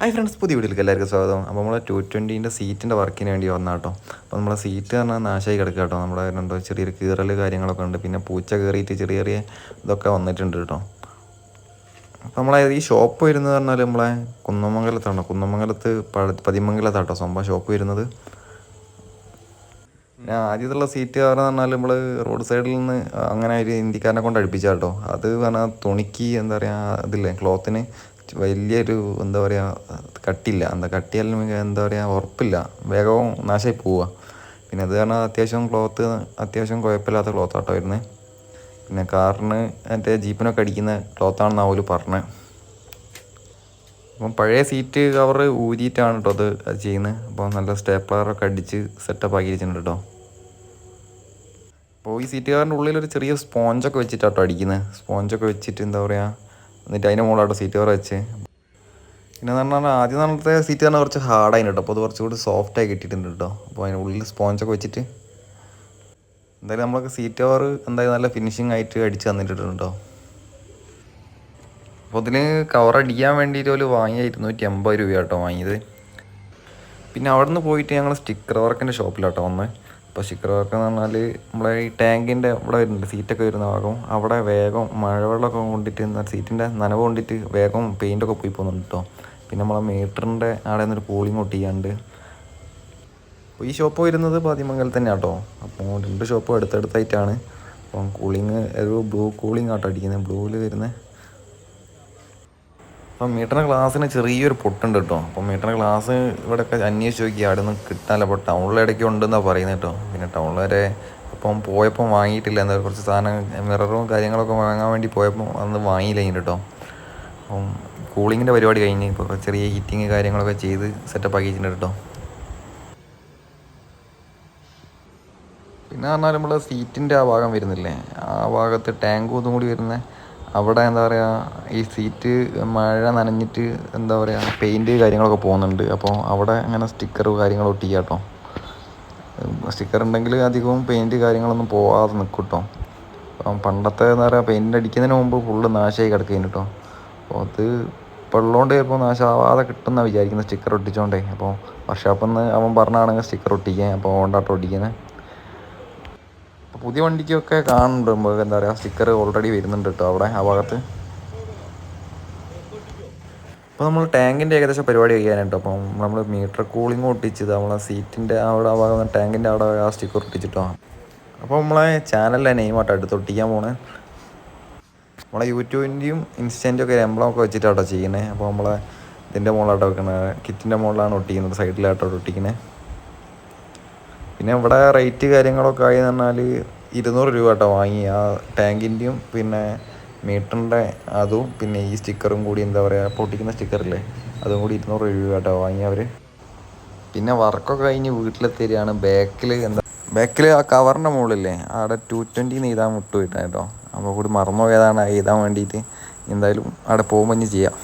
Hi friends പുതിയ വീട്ടിലേക്ക് എല്ലാവർക്കും സ്വാഗതം. അപ്പോൾ നമ്മൾ ടു ട്വന്റീന്റെ സീറ്റിന്റെ വർക്കിന് വേണ്ടി വന്നാൽ കേട്ടോ അപ്പോൾ നമ്മളെ സീറ്റ് പറഞ്ഞാൽ നാശമായി കിടക്കുക കേട്ടോ നമ്മുടെ എന്തോ ചെറിയൊരു കീറൽ കാര്യങ്ങളൊക്കെ ഉണ്ട്. പിന്നെ പൂച്ച കയറിയിട്ട് ചെറിയ ചെറിയ ഇതൊക്കെ വന്നിട്ടുണ്ട് കേട്ടോ അപ്പോൾ നമ്മളെ ഈ ഷോപ്പ് വരുന്നത് പറഞ്ഞാൽ നമ്മളെ കുന്നമംഗലത്താണ് കുന്നമംഗലത്ത് പതിമംഗലത്താട്ടോ സംഭവം ഷോപ്പ് വരുന്നത്. ആദ്യത്തുള്ള സീറ്റ് കാരണം പറഞ്ഞാൽ നമ്മൾ റോഡ് സൈഡിൽ നിന്ന് അങ്ങനെ ഒരു ഹിന്ദിക്കാരനെ കൊണ്ട് അടുപ്പിച്ചാട്ടോ അത് പറഞ്ഞാൽ തുണിക്ക് എന്താ പറയുക അതില്ലേ ക്ലോത്തിന് വലിയൊരു എന്താ പറയുക കട്ടില്ല എന്താ കട്ടിയാലും എന്താ പറയുക ഉറപ്പില്ല. വേഗവും നാശമായി പോവുക പിന്നെ അത് കാരണം അത്യാവശ്യം ക്ലോത്ത് അത്യാവശ്യം കുഴപ്പമില്ലാത്ത ക്ലോത്ത് ആട്ടോ വരുന്നത് പിന്നെ കാറിന് മറ്റേ ജീപ്പിനൊക്കെ അടിക്കുന്ന ക്ലോത്താണെന്ന് അവർ പറഞ്ഞത് അപ്പം പഴയ സീറ്റ് കവർ ഊരിയിട്ടാണ് കേട്ടോ അത് ചെയ്യുന്നത് അപ്പോൾ നല്ല സ്റ്റേപ്ലറൊക്കെ അടിച്ച് സെറ്റപ്പ് ആക്കിയിരിക്കുന്നുണ്ട് കേട്ടോ അപ്പോൾ ഈ സീറ്റ് ഉള്ളിൽ ഒരു ചെറിയ സ്പോഞ്ചൊക്കെ വെച്ചിട്ടാട്ടോ അടിക്കുന്നത് സ്പോഞ്ചൊക്കെ വെച്ചിട്ട് എന്താ പറയുക എന്നിട്ട് അതിന്റെ മുകളിലോട്ട് സീറ്റ് കവർ വെച്ച്. പിന്നെ എന്ന് പറഞ്ഞാൽ ആദ്യം നടത്തെ സീറ്റ് പറഞ്ഞാൽ കുറച്ച് ഹാർഡായി കേട്ടോ അപ്പോൾ അത് കുറച്ചുകൂടി സോഫ്റ്റായി കിട്ടിയിട്ടുണ്ട് കേട്ടോ അപ്പോൾ അതിന്റെ ഉള്ളിൽ സ്പോഞ്ചൊക്കെ വെച്ചിട്ട് എന്തായാലും നമ്മളൊക്കെ സീറ്റ് കവർ എന്തായാലും നല്ല ഫിനിഷിംഗ് ആയിട്ട് അടിച്ച് തന്നിട്ടുണ്ട് അപ്പോൾ ഇതിന് കവർ അടിക്കാൻ വേണ്ടിയിട്ട് ഒരു വാങ്ങിയ ഇരുന്നൂറ്റി അമ്പത് രൂപ കേട്ടോ വാങ്ങിയത്. പിന്നെ അവിടെ നിന്ന് പോയിട്ട് ഞങ്ങൾ സ്റ്റിക്കർ വർക്കിന്റെ ഷോപ്പിലാട്ടോ വന്നത് സ്റ്റിക്കർ വർക്ക് എന്ന് പറഞ്ഞാൽ നമ്മളെ ഈ ടാങ്കിന്റെ ഇവിടെ വരുന്നുണ്ട് സീറ്റൊക്കെ വരുന്ന ഭാഗം അവിടെ വേഗം മഴവെള്ളമൊക്കെ കൊണ്ടിട്ട് സീറ്റിന്റെ നനവ് കൊണ്ടിട്ട് വേഗം പെയിന്റൊക്കെ പോയി പോകുന്നുണ്ട് കേട്ടോ പിന്നെ നമ്മളെ മീറ്ററിന്റെ അവിടെ നിന്നൊരു കൂളിംഗ് ഒട്ടിയാണ്ട് അപ്പോൾ ഈ ഷോപ്പ് വരുന്നത് പാതിമംഗലത്ത് തന്നെ കേട്ടോ അപ്പോൾ രണ്ട് ഷോപ്പും അടുത്തടുത്തായിട്ടാണ്. അപ്പം കൂളിങ് ഒരു ബ്ലൂ കൂളിംഗ് ആട്ടോ അടിക്കുന്നത് ബ്ലൂവിൽ വരുന്നത് അപ്പം മീറ്ററിന്റെ ഗ്ലാസ്സിന് ചെറിയൊരു പൊട്ടുണ്ട് കേട്ടോ. അപ്പം മീറ്ററിന്റെ ഗ്ലാസ് ഇവിടെയൊക്കെ അന്വേഷിച്ച് നോക്കി അവിടെ നിന്ന് കിട്ടാനില്ല. അപ്പോൾ ടൗണിലിടയ്ക്ക് ഉണ്ടെന്നാണ് പറയുന്നത് കേട്ടോ. പിന്നെ വരെ അപ്പം പോയപ്പം വാങ്ങിയിട്ടില്ല. എന്താ കുറച്ച് സാധനം മിററും കാര്യങ്ങളൊക്കെ വാങ്ങാൻ വേണ്ടി പോയപ്പം അന്ന് വാങ്ങിയില്ല കേട്ടോ. അപ്പം കൂളിങ്ങിന്റെ പരിപാടി കഴിഞ്ഞ് ഇപ്പോൾ ചെറിയ ഹീറ്റിങ് കാര്യങ്ങളൊക്കെ ചെയ്ത് സെറ്റപ്പ് ആക്കി വെച്ചിട്ടുണ്ട് കേട്ടോ. പിന്നെ പറഞ്ഞാൽ നമ്മൾ സീറ്റിന്റെ ആ ഭാഗം വരുന്നില്ലേ? ആ ഭാഗത്ത് ടാങ്കും ഇതും കൂടി വരുന്ന. അവിടെ എന്താ പറയുക ഈ സീറ്റ് മഴ നനഞ്ഞിട്ട് എന്താ പറയുക പെയിന്റ് കാര്യങ്ങളൊക്കെ പോകുന്നുണ്ട്. അപ്പോൾ അവിടെ അങ്ങനെ സ്റ്റിക്കർ കാര്യങ്ങൾ ഒട്ടിക്കുക കേട്ടോ സ്റ്റിക്കർ ഉണ്ടെങ്കിൽ അധികവും പെയിന്റ് കാര്യങ്ങളൊന്നും പോവാതെ നിൽക്കും കേട്ടോ അപ്പം പണ്ടത്തെ എന്താ പറയുക പെയിന്റ് അടിക്കുന്നതിന് മുമ്പ് ഫുള്ള് നാശമായി കിടക്കുകയും കേട്ടോ അപ്പോൾ അത് ഇപ്പോൾ ഉള്ളതുകൊണ്ട് ചിലപ്പോൾ നാശമാവാതെ കിട്ടുമെന്നാണ് വിചാരിക്കുന്നത് സ്റ്റിക്കർ ഒട്ടിച്ചോണ്ടേ. അപ്പോൾ വർഷോപ്പിൽ നിന്ന് അവൻ പറഞ്ഞാണെങ്കിൽ സ്റ്റിക്കർ ഒട്ടിക്കാൻ അപ്പോൾ ഓണ്ടാട്ടം ഒട്ടിക്കുന്നത് അപ്പോൾ പുതിയ വണ്ടിക്കൊക്കെ കാണുന്നുണ്ട്. നമുക്ക് എന്താ പറയുക സ്റ്റിക്കർ ഓൾറെഡി വരുന്നുണ്ട് കേട്ടോ അവിടെ ആ ഭാഗത്ത്. അപ്പോൾ നമ്മൾ ടാങ്കിന്റെ ഏകദേശം പരിപാടി കഴിയാനായിട്ടോ. അപ്പം നമ്മൾ മീറ്റർ കൂളിംഗ് ഒട്ടിച്ചത് നമ്മളെ സീറ്റിന്റെ അവിടെ ആ ഭാഗം ടാങ്കിന്റെ അവിടെ ആ സ്റ്റിക്കർ ഒട്ടിച്ചിട്ടോ. അപ്പോൾ നമ്മളെ ചാനലിലെ നെയിമാട്ടോ അടുത്ത് ഒട്ടിക്കാൻ പോണേ. നമ്മളെ യൂട്യൂബിന്റെയും ഇൻസ്റ്റന്റെയും ഒക്കെ എംബ്ലമൊക്കെ വെച്ചിട്ടാട്ടോ ചെയ്യുന്നത് അപ്പോൾ നമ്മളെ ഇതിന്റെ മുകളിലാട്ടോ വെക്കണേ കിറ്റിന്റെ മുകളിലാണ് ഒട്ടിക്കുന്നത് സൈഡിലാട്ടോ ഒട്ടിക്കുന്നത് പിന്നെ ഇവിടെ റേറ്റ് കാര്യങ്ങളൊക്കെ ആയി പറഞ്ഞാൽ ഇരുന്നൂറ് രൂപ കേട്ടോ വാങ്ങി. ആ ടാങ്കിന്റെയും പിന്നെ മീറ്ററിന്റെ അതും പിന്നെ ഈ സ്റ്റിക്കറും കൂടി എന്താ പറയുക പൊട്ടിക്കുന്ന സ്റ്റിക്കറില്ലേ അതും കൂടി ഇരുന്നൂറ് രൂപ കേട്ടോ വാങ്ങി അവർ പിന്നെ വർക്കൊക്കെ കഴിഞ്ഞ് വീട്ടിലെത്തിയാണ് ബാക്കിൽ എന്താ ബാക്കിൽ ആ കവറിന്റെ മുകളിലേ അവിടെ ടു ട്വന്റി എഴുതാൻ വിട്ടു കിട്ടാൻ കേട്ടോ. അപ്പോൾ കൂടി മറന്നു പോയതാണ് എഴുതാൻ വേണ്ടിയിട്ട്. എന്തായാലും അവിടെ പോകുമ്പോൾ ഇനി ചെയ്യാം.